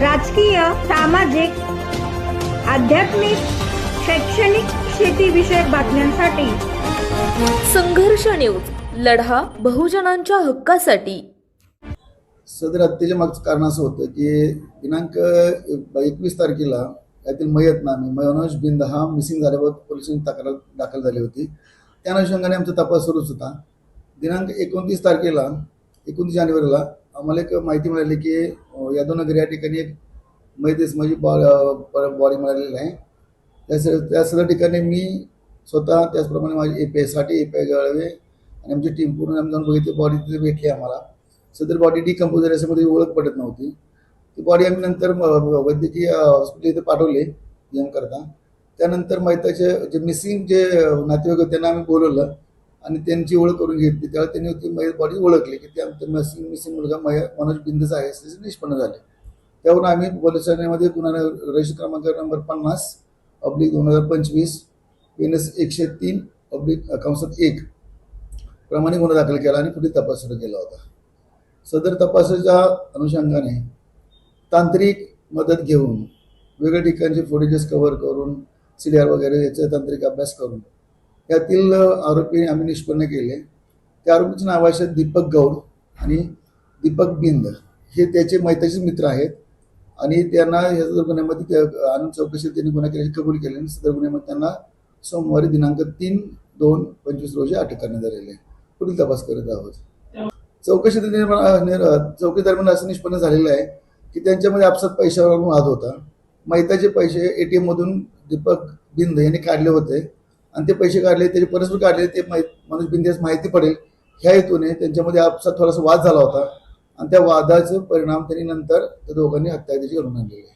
राजकीय सामाजिक आध्यात्मिक शैक्षणिक शेतीविषयक बातम्यांसाठी. संघर्ष न्यूज लढा बहुजनांच्या हक्कासाठी. सदर हत्येच्या मागचं कारण असं होतं की दिनांक एकवीस तारखेला यातील मयत नामी मनोज बिंद हा मिसिंग झाल्यावर पोलिसांनी तक्रार दाखल झाली होती. त्या अनुषंगाने आमचा तपास सुरूच होता. दिनांक एकोणतीस तारखेला एकोणतीस जानेवारीला आम्हाला एक माहिती मिळाली की यादवनगर या ठिकाणी एक मयत माझी म्हणजे बॉडी मिळालेली आहे. त्या स त्या सगळ्या ठिकाणी मी स्वतः त्याचप्रमाणे माझी ए पी आयसाठी ए पी आय गळवे आणि आमची टीम पूर्ण आम्ही जाऊन बघितली. बॉडी तिथे भेटली आम्हाला. सदर बॉडी डिकम्पोज झाली असं ओळख पडत नव्हती. ती बॉडी आम्ही नंतर वैद्यकीय हॉस्पिटल इथे पाठवले एम करता. त्यानंतर मैताचे जे मिसिंग जे नातेवाईक होते त्यांना आम्ही बोलवलं. आणि त्यांची ओळख करून घेतली. त्यावेळी त्यांनी ती मयत बॉडी ओळखली की त्या त्या मिसिंग मिसिंग मुलगा मय मनोज बिंदचा आहे असे निष्पन्न झाले. त्यावरून आम्ही पोलीस ठाण्यामध्ये गुन्हा रजिस्टर क्रमांक नंबर पन्नास अब्लिक दोन हजार पंचवीस एन एकशे तीन अब्लिक कंसात एक प्रमाणे गुन्हा दाखल केला आणि पुढील तपास सुरू केला होता. सदर तपासाच्या अनुषंगाने तांत्रिक मदत घेऊन वेगळ्या ठिकाणचे फुटेजेस कव्हर करून सी डी आर वगैरे याचा तांत्रिक अभ्यास करून यातील आरोपी आम्ही निष्पन्न केले. त्या आरोपीचे नाव आहे दीपक गौड आणि दीपक बिंद. हे त्याचे मैताचे मित्र आहेत आणि त्यांना या सदर गुन्ह्यामध्ये आनंद आणून चौकशीत त्यांनी गुन्हा केल्याची कबूल केली आणि सदर गुन्ह्यामध्ये त्यांना सोमवारी दिनांक तीन दोन पंचवीस रोजी अटक करण्यात आलेली आहे. पुढील तपास करत आहोत. चौकशी निर्माण चौकी दरम्यान असं निष्पन्न झालेलं आहे की त्यांच्यामध्ये आपसात पैशावर वाद होता. मैताचे पैसे एटीएम मधून दीपक बिंद यांनी काढले होते. आणि ते पैसे काढले त्याचे परस्पर काढले ते मै मनोज बिंदेस माहिती पडेल. ह्या हेतूने त्यांच्यामध्ये आपसात थोडासा वाद झाला होता. आणि त्या वादाचे परिणाम त्यांनी नंतर त्या दोघांनी हत्या त्याची घडून आणलेली आहे.